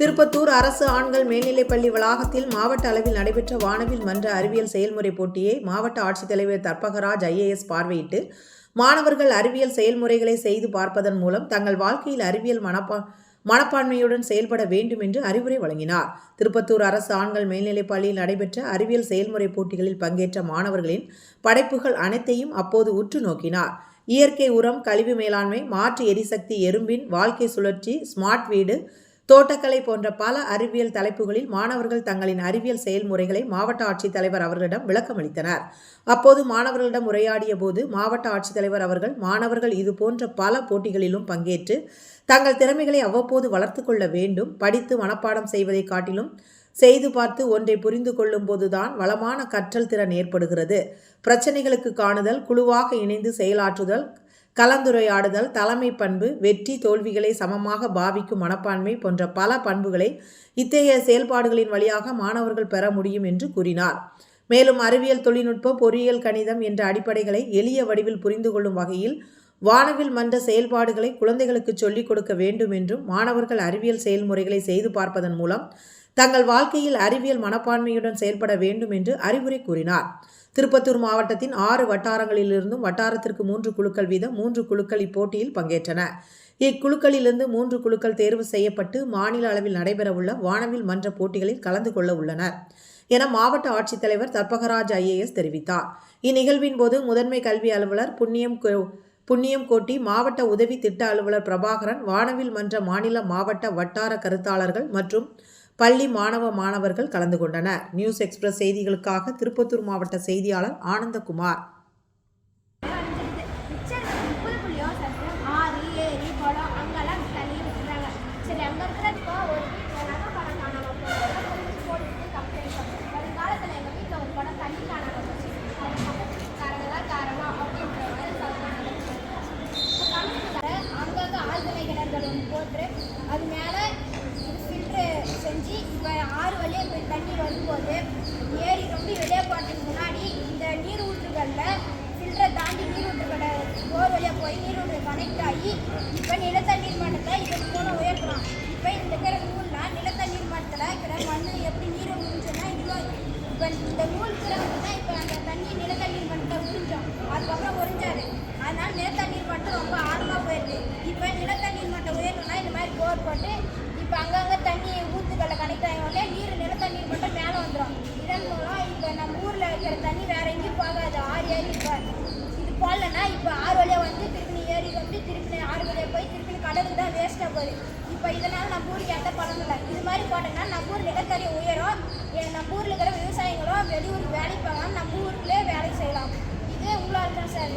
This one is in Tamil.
திருப்பத்தூர் அரசு ஆண்கள் மேல்நிலைப்பள்ளி வளாகத்தில் மாவட்ட அளவில் நடைபெற்ற வானவில் மன்ற அறிவியல் செயல்முறை போட்டியை மாவட்ட ஆட்சித்தலைவர் தர்பகராஜ் ஐஏஎஸ் பார்வையிட்டு மாணவர்கள் அறிவியல் செயல்முறைகளை செய்து பார்ப்பதன் மூலம் தங்கள் வாழ்க்கையில் அறிவியல் மனப்பா மனப்பான்மையுடன் செயல்பட வேண்டும் என்று அறிவுரை வழங்கினார். திருப்பத்தூர் அரசு ஆண்கள் மேல்நிலைப் பள்ளியில் நடைபெற்ற அறிவியல் செயல்முறை போட்டிகளில் பங்கேற்ற மாணவர்களின் படைப்புகள் அனைத்தையும் அப்போது உற்று நோக்கினார். இயற்கை உரம் கழிவு மேலாண்மை மாற்று எரிசக்தி எறும்பின் வாழ்க்கை சுழற்சி ஸ்மார்ட் வீடு தோட்டக்கலை போன்ற பல அறிவியல் தலைப்புகளில் மாணவர்கள் தங்களின் அறிவியல் செயல்முறைகளை மாவட்ட ஆட்சித்தலைவர் அவர்களிடம் விளக்கமளித்தனர் அப்போது மாணவர்களிடம் உரையாடிய போது மாவட்ட ஆட்சித்தலைவர் அவர்கள் மாணவர்கள் இது போன்ற பல போட்டிகளிலும் பங்கேற்று தங்கள் திறமைகளை அவ்வப்போது வளர்த்து கொள்ள வேண்டும். படித்து மனப்பாடம் செய்வதை காட்டிலும் செய்து பார்த்து ஒன்றை புரிந்து கொள்ளும் போதுதான் வளமான கற்றல் திறன் ஏற்படுகிறது. பிரச்சனைகளுக்கு காணுதல் குழுவாக இணைந்து செயலாற்றுதல் கலந்துரையாடுதல் தலைமை பண்பு வெற்றி தோல்விகளை சமமாக பாவிக்கும் மனப்பான்மை போன்ற பல பண்புகளை இத்தகைய செயல்பாடுகளின் வழியாக மாணவர்கள் பெற முடியும் என்று கூறினார். மேலும் அறிவியல் தொழில்நுட்பம் பொறியியல் கணிதம் என்ற அடிப்படைகளை எளிய வடிவில் புரிந்து கொள்ளும் வகையில் வானவில் மன்ற செயல்பாடுகளை குழந்தைகளுக்கு சொல்லிக் கொடுக்க வேண்டும் என்றும் மாணவர்கள் அறிவியல் செயல்முறைகளை செய்து பார்ப்பதன் மூலம் தங்கள் வாழ்க்கையில் அறிவியல் மனப்பான்மையுடன் செயல்பட வேண்டும் என்று அறிவுரை கூறினார். திருப்பத்தூர் மாவட்டத்தின் ஆறு வட்டாரங்களிலிருந்தும் வட்டாரத்திற்கு மூன்று குழுக்கள் வீதம் மூன்று குழுக்கள் இப்போட்டியில் பங்கேற்றன. இக்குழுக்களிலிருந்து மூன்று குழுக்கள் தேர்வு செய்யப்பட்டு மாநில அளவில் நடைபெறவுள்ள வானவில் மன்ற போட்டிகளில் கலந்து கொள்ள உள்ளனர் என மாவட்ட ஆட்சித்தலைவர் தர்பகராஜ் ஐஏஎஸ் தெரிவித்தார். இந்நிகழ்வின் போது முதன்மை கல்வி அலுவலர் புண்ணியம் புண்ணியம் கோட்டி மாவட்ட உதவி திட்ட அலுவலர் பிரபாகரன் வானவில் மன்ற மாநில மாவட்ட வட்டார கருத்தாளர்கள் மற்றும் பள்ளி மாணவ மாணவர்கள் கலந்து கொண்டனர். நியூஸ் எக்ஸ்பிரஸ் செய்திகளுக்காக திருப்பத்தூர் மாவட்ட செய்தியாளர் ஆனந்தகுமார். போட்டு இப்போ போய் வழியாக இப்போ தண்ணி வரும்போது ஏரி ரொம்ப வெளியே போகிறதுக்கு முன்னாடி இந்த நீர் ஊற்றுகளில் ஃபில்டரை தாண்டி நீர் ஊற்றுகளை போர் வழியாக போய் நீர் ஊற்று கனெக்ட் ஆகி இப்போ நிலத்தண்ணீர் மட்டத்தை இதுக்கு மூலம் உயர்த்தலாம். இப்போ இந்த இருக்கிற நூல்னா நிலத்தண்ணீர் மட்டத்தில் இருக்கிற மண் எப்படி நீர் உறிஞ்சுன்னா இவ்வளோ இப்போ இந்த நூல் கிடக்கு தான் இப்போ அந்த தண்ணி நிலத்தண்ணீர் மட்டத்தை உறிஞ்சோம். அதுக்கப்புறம் உறிஞ்சாது அதனால் நிலத்தண்ணீர் மட்டம் ரொம்ப ஆழமாக போயிடுது இப்போ நிலத்தண்ணீர் மட்டம் உயரணும்னா இந்த மாதிரி போர் போட்டு இப்போ அங்கங்கே தண்ணி ஊற்றுக்களை கனெக்ட் ஆகி உடனே நீர் நிலத்தண்ணீர் மட்டும் மேலே வந்துடும் இதன் மூலம் இப்போ நம்ம ஊரில் இருக்கிற தண்ணி வேற எங்கேயும் போகாது ஆறு ஏரி இப்போ இது இப்போ ஆறு வழியாக வந்து திருப்பி ஏறி வந்து திருப்பி ஆறு வழியாக போய் திருப்பி கடலுக்கு தான் வேஸ்ட்டாக போகுது. இப்போ இதனால் நம்ம ஊருக்கு எந்த பலனும் இல்லை. இது மாதிரி போட்டோம்னா நம்ம ஊர் நிலத்தடி உயரும். ஏ- நம்ம ஊரில் இருக்கிற விவசாயிகளும் வெளியூருக்கு வேலைக்கு போகலாம் நம்ம ஊருக்குள்ளே வேலை செய்யலாம். இதே உங்களால் தான் சார்.